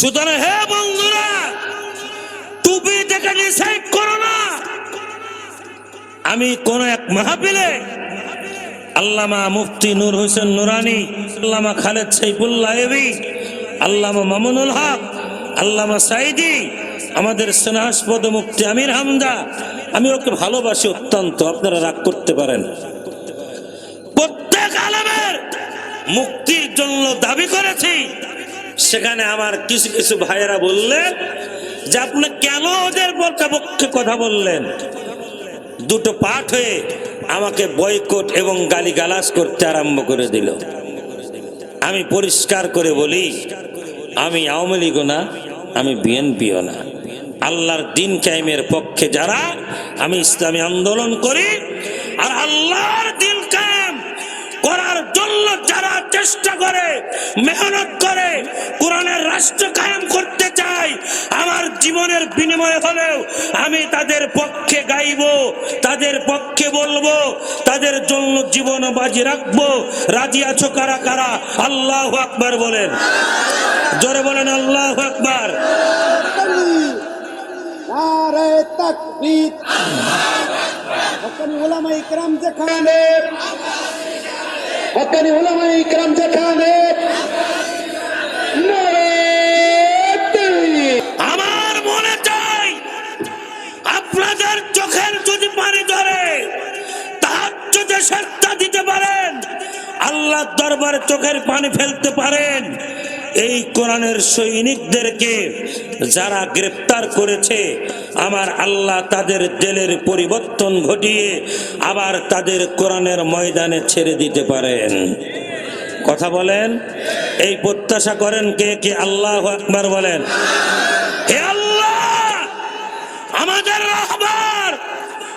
সুতরাং হে বন্ধুরা টুপি থেকে ডিসাইড করো না, আমি কোন এক মাহফিলে আল্লামা মুফতি নূর হোসেন নুরানি, আল্লামা খালেদ সাইফুল্লাহ এবি আল্লামা মামুনুল হক, আল্লামা সাইদি, আমাদের স্নেহাস্পদ মুফতি আমির হামদা, আমি ওকে ভালোবাসি অত্যন্ত, আপনারা রাগ করতে পারেন। প্রত্যেক আলমের মুক্তির জন্য দাবি করেছি। সেখানে আমার কিছু কিছু ভাইয়েরা বললেন যে আপনি কেন ওদের পক্ষে কথা বললেন? দুটো পাঠ হয়ে আমাকে বয়কট এবং গালিগালাজ করতে আরম্ভ করে দিল। আমি পরিষ্কার করে বলি, আমি আওয়ামী লীগও না, আমি বিএনপিও না। আল্লাহর দিন কায়েমের পক্ষে যারা, আমি ইসলামী আন্দোলন করি আর আল্লাহর দিন কায়েম করার জন্য যারা চেষ্টা করে মেহনত করে কোরআনের রাষ্ট্র কায়েম করতে চায় আমার জীবনের বিনিময় হলেও আমি তাদের পক্ষে গাইব তাদের পক্ষে বলব তাদের জন্য জীবন বাজি রাখব। রাজি আছো কারা কারা? আল্লাহ আকবার বলেন। জোরে বলেন আল্লাহ আকবার। তাকবীর। উলামা ইকরাম যেখানে হকানি হলাম ইকরাম যেখানে, আমার মনে চাই আপনাদের চোখের যদি পানি তার দিতে পারেন দরবারে চোখের পানি ফেলতে পারেন। এই কোরআনের সৈনিকদেরকে যারা গ্রেপ্তার করেছে, আমার আল্লাহ তাদের জেলের পরিবর্তন ঘটিয়ে আবার তাদের কোরআনের ময়দানে ছেড়ে দিতে পারেন। কথা বলেন? এই প্রত্যাশা করেন কে? কে? আল্লাহ আকবার বলেন। হে আল্লাহ! আমাদের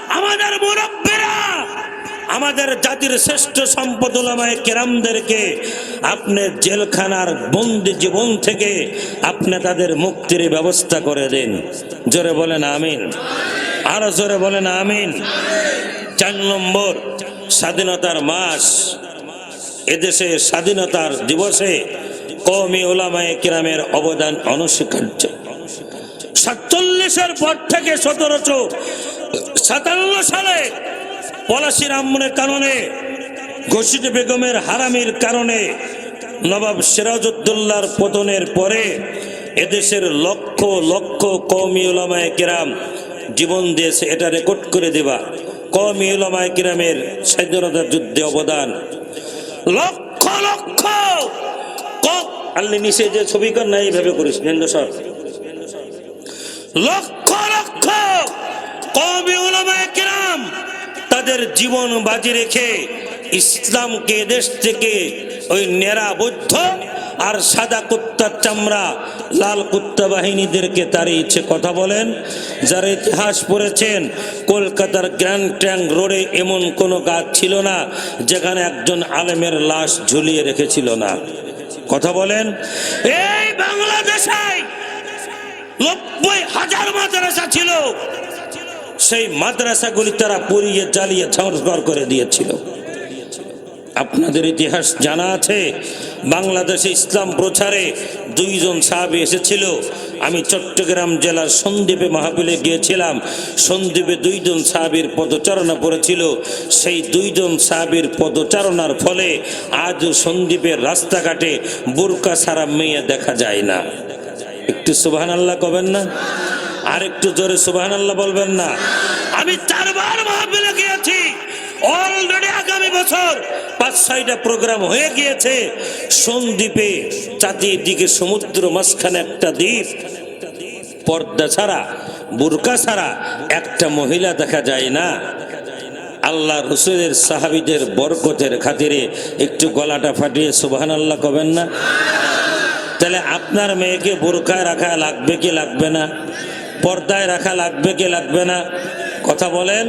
আমাদের মুরব্বীরা আমাদের জাতির শ্রেষ্ঠ সম্পদ ওলামায়ে কেরামদেরকে আপনি জেলখানার বন্দি জীবন থেকে আপনি তাদের মুক্তির ব্যবস্থা করে দিন। জোরে বলেন আমিন। আরও জোরে বলেন আমিন। চার নম্বর, স্বাধীনতার মাস। এদেশে স্বাধীনতার দিবসে কওমি ওলামায়ে কিরামের অবদান অনস্বীকার্য। সাতচল্লিশের পর থেকে সতেরোশো সাতান্ন সালে পলাশির আম্মনের কারণে, ঘোষিত বেগমের হারামির কারণে নবাব সিরাজউদ্দৌলার পতনের পরে এদেশের লক্ষ লক্ষ কওমি ওলামায়ে কিরাম জীবন দিয়েছে, এটা রেকর্ড করে দেবা। কওমি ওলামায়ে কিরামের স্বাধীনতা যুদ্ধে অবদান। লক্ষ লক্ষ আল্লি নিচে যে ছবি কর এইভাবে করিস নেন্দ্র সর। লক্ষ লক্ষ কবি ওলামায়ে কেরাম তাদের জীবন বাজি রেখে ইসলামকে দেশ থেকে ওই নেরা বৌদ্ধ আর সাদা কুত্তার চামড়া, লাল কুত্তা বাহিনীদেরকে তাড়িয়েছে কথা বলেন। যারা ইতিহাস পড়েছেন, কলকাতার গ্র্যান্ড ট্যাঙ্ক রোডে এমন কোনো গাছ ছিল না যেখানে একজন আলেমের লাশ ঝুলিয়ে রেখেছিল না। কথা বলেন। এই বাংলাদেশে নব্বই হাজার মাদ্রাসা ছিল। সেই মাদ্রাসাগুলি তারা পুড়িয়ে জ্বালিয়ে ঝড় করে দিয়েছিল। আপনাদের ইতিহাস জানা আছে, বাংলাদেশে ইসলাম প্রচারে দুইজন সাহাবি এসেছিল। আমি চট্টগ্রাম জেলার সন্দ্বীপে মাহফিলে গিয়েছিলাম। সন্দ্বীপে দুইজন সাহাবির পদচারণা পড়েছিল সেই দুইজন সাহাবির পদচারণার ফলে আজও সন্দ্বীপের রাস্তাঘাটে বোরকা সারা মেয়ে দেখা যায় না। একটু সুবাহান আল্লাহ কবেন না? আর একটু জোরে সুবাহান আল্লাহ বলবেন না। আমি চারবার মাহফিলে গিয়েছি। অলরেডি আগামী বছর পাঁচ ছয়টা প্রোগ্রাম হয়ে গিয়েছে। সন্দ্বীপে চারিদিকে সমুদ্র মাঝখানে একটা দ্বীপ। পর্দা ছাড়া, বুরকা ছাড়া একটা মহিলা দেখা যায় না। আল্লাহ রসুলের সাহাবিদের বরকতের খাতিরে একটু গলাটা ফাটিয়ে সুবাহান আল্লাহ কবেন না? তাহলে আপনার মেয়েকে বোরকায় রাখা লাগবে কি লাগবে না? পর্দায় রাখা লাগবে কি লাগবে না? কথা বলেন।